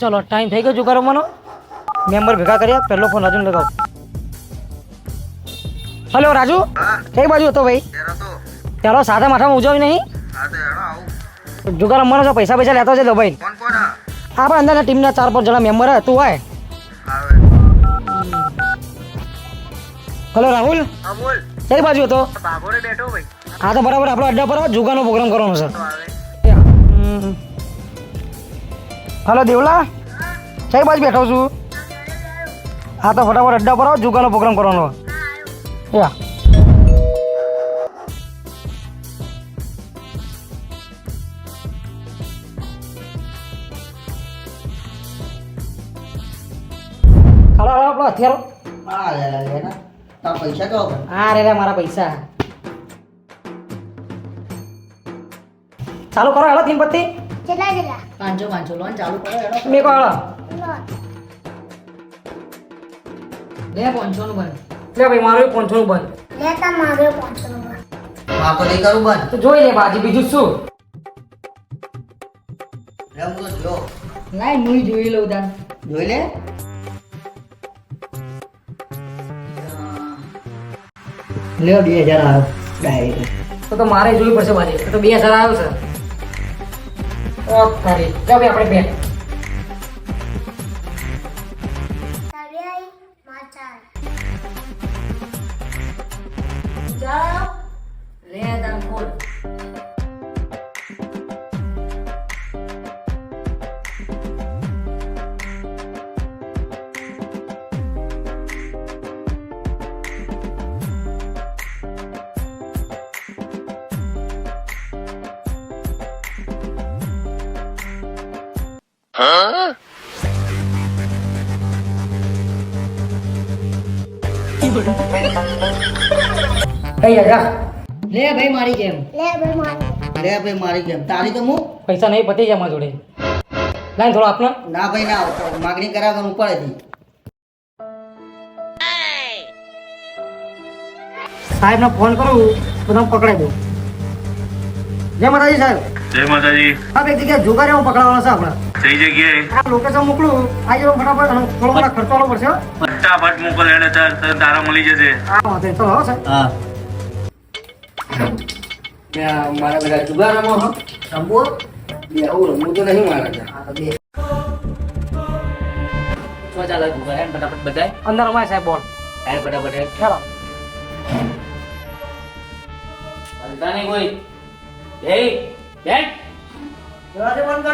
ચલો ટાઈમ થઈ ગયો જુગાર કરવાનો મેમ્બર ભેગા કર્યા પહેલો ફોન રાજુ લગાવ હલો રાજુ? કઈ બાજુ હતો ભાઈ. ચાલો સાથે માથામાં ઉજવવી નહીં. જુગાર રમવાનો છો પૈસા પૈસા લેતો છે તો ભાઈ. આપણે અંદરના ટીમના ચાર પાંચ જણા મેમ્બર તું હોય હલો રાહુલ? કઈ બાજુ હતો. હા તો બરાબર આપણો અડ્ડા પર જુગારનો પ્રોગ્રામ કરવાનો છે. હલો દેવલા કઈ બાજુ બેઠો છું હા તો ફટાફટ અડ્ડા પર આવો જુગારનો પ્રોગ્રામ કરવાનો યા હાલો હાલો આપણો હથિયારો હા લે લે લે ના તાર પૈસા કેવો ભાઈ હા રે રે મારા પૈસા ચાલુ કરો હેલો તીન પત્તી કેટલા કેટલા? પાંચસો પાંચસો. લોન ચાલુ કરો મેં કહો લે પાંચસો નું બંધ. લે ભાઈ મારું પાંચસો નું બંધ. પાંચસો નહીં કરું બંધ. તો જોઈ લે બાજી બીજું શું? લે જો. લાઈ મુઈ જોઈ લઉં તાન જોઈ લે. લે બે હજાર આવ્યો ડાયરેક્ટ તો તો મારે જોયું પડશે બાજી તો તો બે હજાર આવ્યો છે તારી લે આપણે બે જાઓ. લે તાર ખોલ કઈ હજાર લે ભાઈ મારી ગેમ લે ભાઈ મારે. લે ભાઈ મારી ગેમ તારી તો હું? પૈસા નહીં પતી જાય મારા જોડે. લાઈન થોડો આપને. ના ભાઈ ના માગણી કરાવ કરું પડે તી સાહેબને ફોન કરું તો તમે પકડાઈ દઉં જય માતાજી સાહેબ. જય માતાજી. આ એક જગ્યાએ જુગારી હું પકડાવવાનો છે આપણે? કઈ જગ્યાએ? આ લોકેશન મોકલું. આવી જાઓ ફટાફટ અને થોડો મારા ખર્ચો આવવો પડશે ફટાફટ મોકલ એને તાર મળી જશે. હા નહીં. ચલો હો સાહેબ. હા. મારા બધા જુગારામાં હો. રમવું બે આવું રમવું તો નહીં મારા ત્યાં. હા તો બે. જુગાર ફટાફટ બધાય? અંદર અમારે સાહેબ બોલ. ફટાફટ હેડ ચાલો કોઈ. એ બેટ દરવાજો બંધ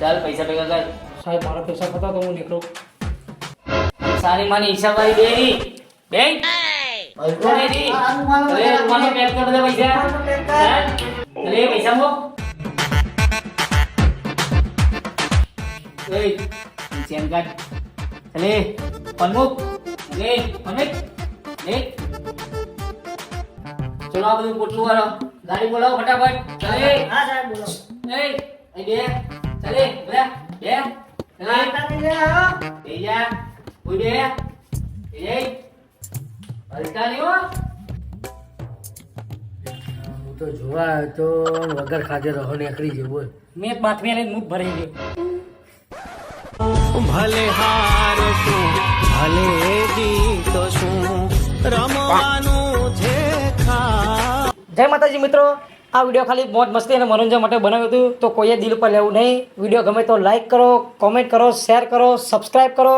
ચાલ પૈસા ભેગા કર. સાહેબ મારા પૈસા ખતા તો હું નીકળું. સારી માની હિસાબ આવી દે ની બે. અરે પેક કર બધા પૈસા. અરે પૈસા મો એ ચેન કાઢ અરે પનમુક અરે પનમુક એ ચલો આ બધું પોટલું વાળો. ગાડી બોલાવો ફટાફટ. ચાલે હા સાહેબ બોલો. એ અહીં બે. ચાલે બે બે. ચાલે બે જા કોઈ બે? એ હલતા નહીં હો તો જોવા તો વગર ખાધે રહો નીકળી જવું બોલ. મેં બાતમી લઈને મુખ ભરી ગયો ભલે હારશું ભલે માતાજી મિત્રો, આ વીડિયો ખાલી મોજ મસ્તી અને મનોરંજન માટે બનાવ્યું હતું. તો કોઈએ દિલ પર લેવું નહીં. વીડિયો ગમે તો લાઈક કરો કોમેન્ટ કરો શેર કરો સબસ્ક્રાઈબ કરો.